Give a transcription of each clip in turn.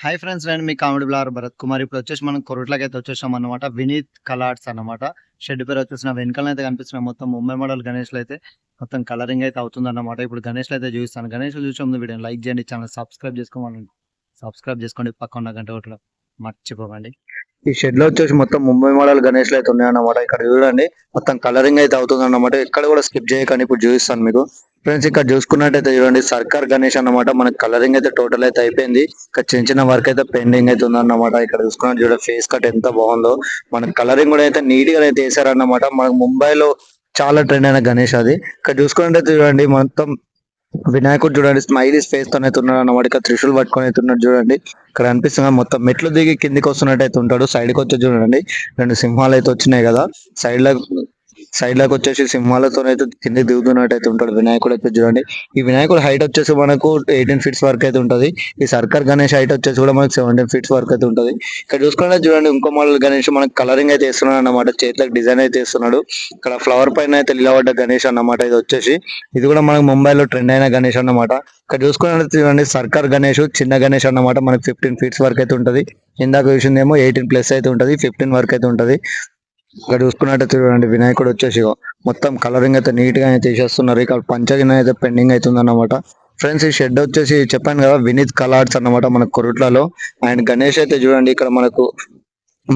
Hi friends నేను మీ comedy blogger Bharat Kumar. ఇప్పుడు వచ్చేసి మనం కొరట్లకి అయితే వచ్చేసాం అనమాట వినీత్ కలార్ట్స్ అన్నమాట. షెడ్ పేరు వచ్చేసిన వెనకాల అయితే కనిపిస్తున్న మొత్తం ముంబై మోడల్ గణేష్ అయితే మొత్తం కలరింగ్ అయితే అవుతుంది అనమాట ఇప్పుడు గణేష్ అయితే చూపిస్తాను. గణేష్ చూసే ముందు వీడియో లైక్ చేయండి ఛానల్ సబ్స్క్రైబ్ చేసుకోమని సబ్స్క్రైబ్ చేసుకోండి పక్కన ఉన్న గంట ఒకటిలో మర్చిపోకండి ఈ షెడ్లో వచ్చేసి మొత్తం ముంబై మోడల్ గణేష్ అయితే ఉన్నాయి అన్నమాట ఇక్కడ చూడండి మొత్తం కలరింగ్ అయితే అవుతుంది అన్నమాట ఇక్కడ కూడా స్కిప్ చేయకండి ఇప్పుడు చూపిస్తాను మీకు. ఫ్రెండ్స్ ఇక్కడ చూసుకున్నట్టయితే చూడండి సర్కార్ గణేష్ అన్నమాట. మనకి కలరింగ్ అయితే టోటల్ అయితే అయిపోయింది. ఇక్కడ చిన్న చిన్న వర్క్ అయితే పెండింగ్ అయితే ఉందన్నమాట. ఇక్కడ చూసుకున్నట్టు చూడ ఫేస్ కట్ ఎంత బాగుందో. మనకి కలరింగ్ కూడా అయితే నీట్గా అయితే వేసారన్నమాట మనకు ముంబైలో చాలా ట్రెండ్ అయిన గణేష్ అది. ఇక్కడ చూసుకున్నట్టయితే చూడండి మొత్తం వినాయకుడు చూడండి స్మైలీస్ ఫేస్తో అయితే ఉన్నాడు అన్నమాట. ఇక్కడ త్రిశూల్ పట్టుకొని అయితే ఉన్నాడు చూడండి. ఇక్కడ అనిపిస్తుంది మొత్తం మెట్లు దిగి కిందికి వస్తున్నట్టు అయితే ఉంటాడు. సైడ్కి వచ్చి చూడండి రెండు సింహాలు అయితే వచ్చినాయి కదా. సైడ్లో సైడ్లకు వచ్చేసి సింహాలతో అయితే కింద దిగుతున్నట్టు అయితే ఉంటాడు వినాయకుడు అయితే చూడండి. ఈ వినాయకుడు హైట్ వచ్చేసి మనకు ఎయిటీన్ ఫీట్స్ వరకు అయితే ఉంటది. ఈ సర్కార్ గణేష్ హైట్ వచ్చేసి కూడా మనకు సెవెంటీన్ ఫీట్స్ వరకు అయితే ఉంటది. ఇక్కడ చూసుకుంటే చూడండి ఇంకో మోడల్ గణేష్ మనకు కలరింగ్ అయితే వేస్తున్నాడు అన్నమాట. చేతులకు డిజైన్ అయితే వేస్తున్నాడు. ఇక్కడ ఫ్లవర్ పైన అయితే నిలబడ్డ గణేష్ అన్నమాట ఇది వచ్చేసి. ఇది కూడా మనకు ముంబైలో ట్రెండ్ అయిన గణేష్ అన్నమాట. ఇక్కడ చూసుకున్నట్టు చూడండి సర్కార్ గణేష్ చిన్న గణేష్ అన్నమాట మనకు ఫిఫ్టీన్ ఫీట్స్ వరకు అయితే ఉంటది. ఇందాక చూసిందేమో ఎయిటీన్ ప్లస్ అయితే ఉంటది. ఫిఫ్టీన్ వరకు అయితే ఉంటది. ఇక్కడ చూసుకున్నట్టయితే చూడండి వినాయకుడు వచ్చేసి మొత్తం కలరింగ్ అయితే నీట్గా అయితే తీసేస్తున్నారు. ఇక్కడ పంచగిన అయితే పెండింగ్ అవుతుంది అన్నమాట ఫ్రెండ్స్ ఈ షెడ్ వచ్చేసి చెప్పాను కదా వినీత్ కలార్డ్స్ అన్నమాట మన కొరుట్లలో. అండ్ గణేష్ అయితే చూడండి ఇక్కడ మనకు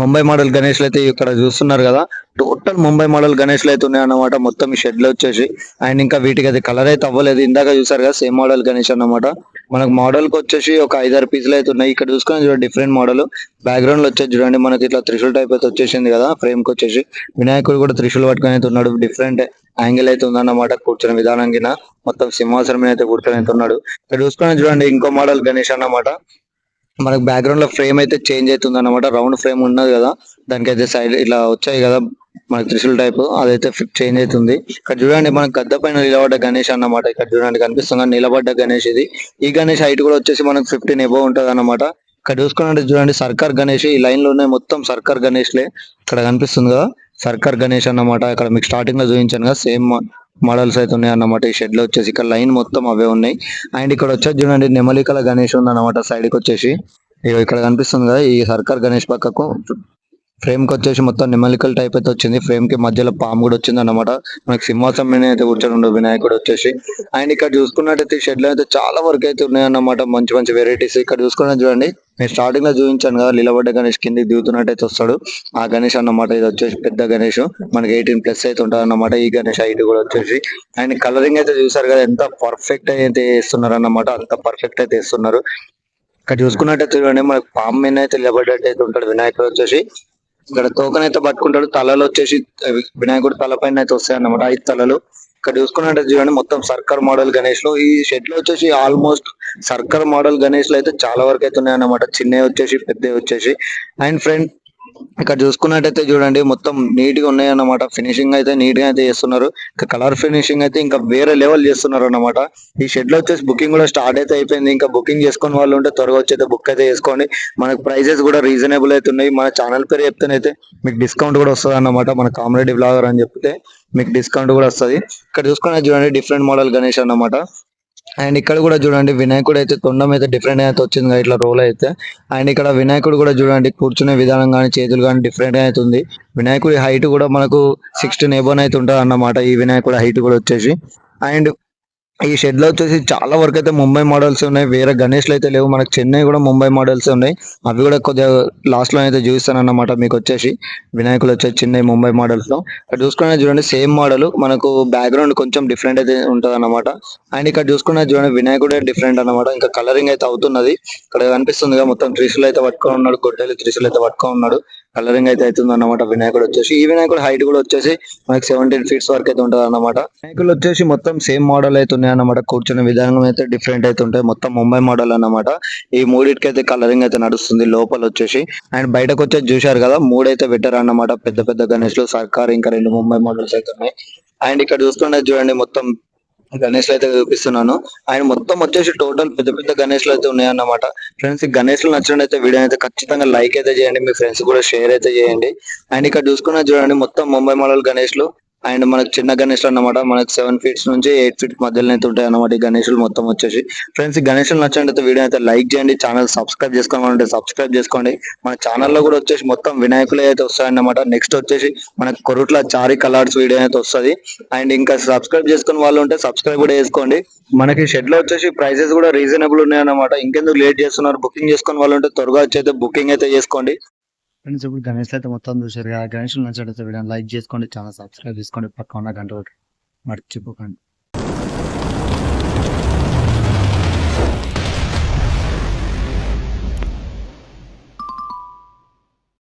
ముంబై మోడల్ గణేష్ అయితే ఇక్కడ చూస్తున్నారు కదా. టోటల్ ముంబై మోడల్ గణేష్లు అయితే ఉన్నాయి అన్నమాట మొత్తం ఈ షెడ్లో వచ్చేసి. అండ్ ఇంకా వీటికి అది కలర్ అయితే అవ్వలేదు. ఇందాక చూసారు కదా సేమ్ మోడల్ గణేష్ అన్నమాట. మనకు మోడల్కి వచ్చేసి ఒక ఐదారు పీసులు అయితే ఉన్నాయి. ఇక్కడ చూసుకొని చూడండి డిఫరెంట్ మోడల్ బ్యాక్గ్రౌండ్లో వచ్చేసి చూడండి మనకి ఇట్లా త్రిశూల్ టైప్ అయితే వచ్చేసింది కదా ఫ్రేమ్కి వచ్చేసి. వినాయకుడు కూడా త్రిశూల్ పట్టుకొని అయితే ఉన్నాడు. డిఫరెంట్ యాంగిల్ అయితే ఉందన్నమాట కూర్చున్న విధానం కింద. మొత్తం సింహాసనం మీద అయితే కూర్చొని అయితే ఉన్నాడు. ఇక్కడ చూసుకొని చూడండి ఇంకో మోడల్ గణేష్ అన్నమాట. మనకు బ్యాక్గ్రౌండ్లో ఫ్రేమ్ అయితే చేంజ్ అవుతుంది అన్నమాట రౌండ్ ఫ్రేమ్ ఉన్నది కదా దానికైతే సైడ్ ఇట్లా వచ్చాయి కదా. మనకి త్రిశూల్ టైప్ అదైతే చేంజ్ అవుతుంది. ఇక్కడ చూడండి మనకి గద్ద పైన నిలబడ్డ గణేష్ అన్నమాట. ఇక్కడ చూడండి కనిపిస్తుంది? నిలబడ్డ గణేష్ ఇది. ఈ గణేష్ హైట్ కూడా వచ్చేసి మనకు ఫిఫ్టీన్ ఎబో ఉంటది అన్నమాట ఇక్కడ చూసుకున్నట్టు చూడండి సర్కార్ గణేష్ ఈ లైన్లోనే మొత్తం సర్కార్ గణేష్లే. ఇక్కడ కనిపిస్తుంది కదా సర్కార్ గణేష్ అన్నమాట. ఇక్కడ మీకు స్టార్టింగ్లో చూపించాను కదా సేమ్ మోడల్స్ అయితే ఉన్నాయి అన్నమాట. ఈ షెడ్లో వచ్చేసి ఇక్కడ లైన్ మొత్తం అవే ఉన్నాయి. అండ్ ఇక్కడ వచ్చేసి చూడండి నెమలికల గణేష్ ఉంది అన్నమాట సైడ్కి వచ్చేసి. ఇక్కడ కనిపిస్తుంది కదా ఈ సర్కార్ గణేష్ పక్కకు. ఫ్రేమ్కి వచ్చేసి మొత్తం నిమలికల్ టైప్ అయితే వచ్చింది. ఫ్రేమ్కి మధ్యలో పాము కూడా వచ్చింది అనమాట మనకి సింహాసం మీద అయితే కూర్చొని ఉండదు వినాయకుడు వచ్చేసి. అండ్ ఇక్కడ చూసుకున్నట్టయితే షెడ్లో అయితే చాలా వరకు అయితే ఉన్నాయన్నమాట మంచి మంచి వెరైటీస్. ఇక్కడ చూసుకున్నది చూడండి. నేను స్టార్టింగ్లో చూపించాను కదా నిలబడ్డ గణేష్ కింద దిగుతున్నట్టయితే వస్తాడు. ఆ గణేష్ అన్నమాట ఇది వచ్చేసి పెద్ద గణేష్. మనకి ఎయిటీన్ ప్లస్ అయితే ఉంటుంది అన్నమాట ఈ గణేష్ హైట్ కూడా వచ్చేసి. అండ్ కలరింగ్ అయితే చూసారు కదా ఎంత పర్ఫెక్ట్ అయితే వేస్తున్నారు అన్నమాట. అంత పర్ఫెక్ట్ అయితే వేస్తున్నారు. ఇక్కడ చూసుకున్నట్టయితే చూడండి మనకి పాము మీద అయితే నిలబడ్డట్టు అయితే ఉంటాడు వినాయకుడు వచ్చేసి. ఇక్కడ తోకనైతే పట్టుకుంటాడు. తలలో వచ్చేసి వినాయకుడు తల పైన అయితే వస్తాయి అన్నమాట ఐదు తలలు. ఇక్కడ చూసుకున్నట్టు చూడండి మొత్తం సర్కార్ మోడల్ గణేష్లో ఈ షెడ్లో వచ్చేసి ఆల్మోస్ట్ సర్కార్ మోడల్ గణేష్లో అయితే చాలా వరకు అయితే ఉన్నాయి అన్నమాట చిన్నవి వచ్చేసి పెద్దవి వచ్చేసి. అండ్ ఫ్రెండ్ ఇక్కడ చూసుకున్నట్టయితే చూడండి మొత్తం నీట్గా ఉన్నాయి అన్నమాట ఫినిషింగ్ అయితే నీట్గా అయితే చేస్తున్నారు. ఇంకా కలర్ ఫినిషింగ్ అయితే ఇంకా వేరే లెవెల్ చేస్తున్నారు అన్నమాట ఈ షెడ్లో వచ్చేసి బుకింగ్ కూడా స్టార్ట్ అయితే అయిపోయింది. ఇంకా బుకింగ్ చేసుకుని వాళ్ళు ఉంటే త్వరగా వచ్చి అయితే బుక్ అయితే చేసుకోండి. మనకు ప్రైజెస్ కూడా రీజనబుల్ అయితే ఉన్నాయి. మన ఛానల్ పేరు చెప్తేనైతే మీకు డిస్కౌంట్ కూడా వస్తుంది అన్నమాట మన కామెడీ బ్లాగర్ అని చెప్తే మీకు డిస్కౌంట్ కూడా వస్తుంది. ఇక్కడ చూసుకున్నది చూడండి డిఫరెంట్ మోడల్ గణేష్ అన్నమాట. అండ్ ఇక్కడ కూడా చూడండి వినాయకుడు అయితే తొండం అయితే డిఫరెంట్ అయితే వచ్చింది ఇట్లా రోల్ అయితే. అండ్ ఇక్కడ వినాయకుడు కూడా చూడండి కూర్చునే విధానం కానీ చేతులు కానీ డిఫరెంట్ అయితే ఉంది. వినాయకుడి హైట్ కూడా మనకు సిక్స్టీన్ ఎబోన్ అయితే ఉంటుంది అన్నమాట ఈ వినాయకుడి హైట్ కూడా వచ్చేసి. అండ్ ఈ షెడ్లో వచ్చేసి చాలా వరకు అయితే ముంబై మోడల్స్ ఉన్నాయి. వేరే గణేష్లు అయితే లేవు. మనకు చెన్నై కూడా ముంబై మోడల్స్ ఉన్నాయి. అవి కూడా కొద్దిగా లాస్ట్లో అయితే చూపిస్తాను అన్నమాట మీకు వచ్చేసి. వినాయకులు వచ్చేసి చెన్నై ముంబై మోడల్స్లో. ఇక్కడ చూసుకున్నా చూడండి సేమ్ మోడల్ మనకు బ్యాక్గ్రౌండ్ కొంచెం డిఫరెంట్ అయితే ఉంటుంది అనమాట అండ్ ఇక్కడ చూసుకున్నా చూడండి వినాయకుడే డిఫరెంట్ అన్నమాట. ఇంకా కలరింగ్ అయితే అవుతున్నది. ఇక్కడ కనిపిస్తుంది మొత్తం త్రిశూలు అయితే పట్టుకొని ఉన్నాడు. గొడ్డలి త్రిశూలు అయితే పట్టుకొని ఉన్నాడు. కలరింగ్ అయితే అవుతుంది అన్నమాట వినాయకుడు వచ్చేసి ఈ వినాయకుడు హైట్ కూడా వచ్చేసి మనకి సెవెంటీన్ ఫీట్స్ వరకు అయితే ఉంటుంది అన్నమాట వినాయకులు వచ్చేసి మొత్తం సేమ్ మోడల్ అయితే ఉన్నాయి అన్నమాట కూర్చునే విధానం అయితే డిఫరెంట్ అయితే ఉంటాయి. మొత్తం ముంబై మోడల్ అన్నమాట. ఈ మూడింటికి అయితే కలరింగ్ అయితే నడుస్తుంది లోపల వచ్చేసి. అండ్ బయటకు వచ్చేసి చూశారు కదా మూడైతే పెట్టారు అన్నమాట పెద్ద పెద్ద గణేష్లు సర్కార్ ఇంకా రెండు ముంబై మోడల్స్ అయితే ఉన్నాయి. అండ్ ఇక్కడ చూసుకున్నది చూడండి మొత్తం గణేష్ అయితే చూపిస్తున్నాను. ఆయన మొత్తం వచ్చేసి టోటల్ పెద్ద పెద్ద గణేష్లు అయితే ఉన్నాయన్నమాట. ఫ్రెండ్స్ ఈ గణేష్లు నచ్చినట్లయితే వీడియో అయితే ఖచ్చితంగా లైక్ అయితే చేయండి. మీ ఫ్రెండ్స్ కూడా షేర్ అయితే చేయండి. అండ్ ఇక్కడ చూసుకున్నా చూడండి మొత్తం ముంబై మోడల్ గణేష్లు. అండ్ మనకు చిన్న గణేష్లు అన్నమాట. మనకు సెవెన్ ఫీట్స్ నుంచి ఎయిట్ ఫీట్ మధ్యలో అయితే ఉంటాయి అన్నమాట ఈ గణేషులు మొత్తం వచ్చేసి. ఫ్రెండ్స్ ఈ గణేషులు నచ్చినట్లయితే వీడియో అయితే లైక్ చేయండి. ఛానల్ సబ్స్క్రైబ్ చేసుకోవాలంటే సబ్స్క్రైబ్ చేసుకోండి. మన ఛానల్లో కూడా వచ్చేసి మొత్తం వినాయకులు అయితే వస్తాయన్నమాట. నెక్స్ట్ వచ్చేసి మనకు కొరుట్ల చారి కలర్స్ వీడియో అయితే వస్తుంది. అండ్ ఇంకా సబ్స్క్రైబ్ చేసుకుని వాళ్ళు ఉంటే సబ్స్క్రైబ్ కూడా చేసుకోండి. మనకి షెడ్లో వచ్చేసి ప్రైసెస్ కూడా రీజనబుల్ ఉన్నాయి అన్నమాట ఇంకెందుకు లేట్ చేస్తున్నారు? బుకింగ్ చేసుకున్న వాళ్ళు ఉంటే త్వరగా వచ్చి అయితే బుకింగ్ అయితే చేసుకోండి. ఫ్రెండ్స్ ఇప్పుడు గణేష్ అయితే మొత్తం చూసారు కదా. గణేష్ నచ్చినట్లయితే వీడియో లైక్ చేసుకోండి ఛానల్ సబ్స్క్రైబ్ చేసుకోండి. పక్క ఉన్న గంట ఒకటి మర్చిపోకండి.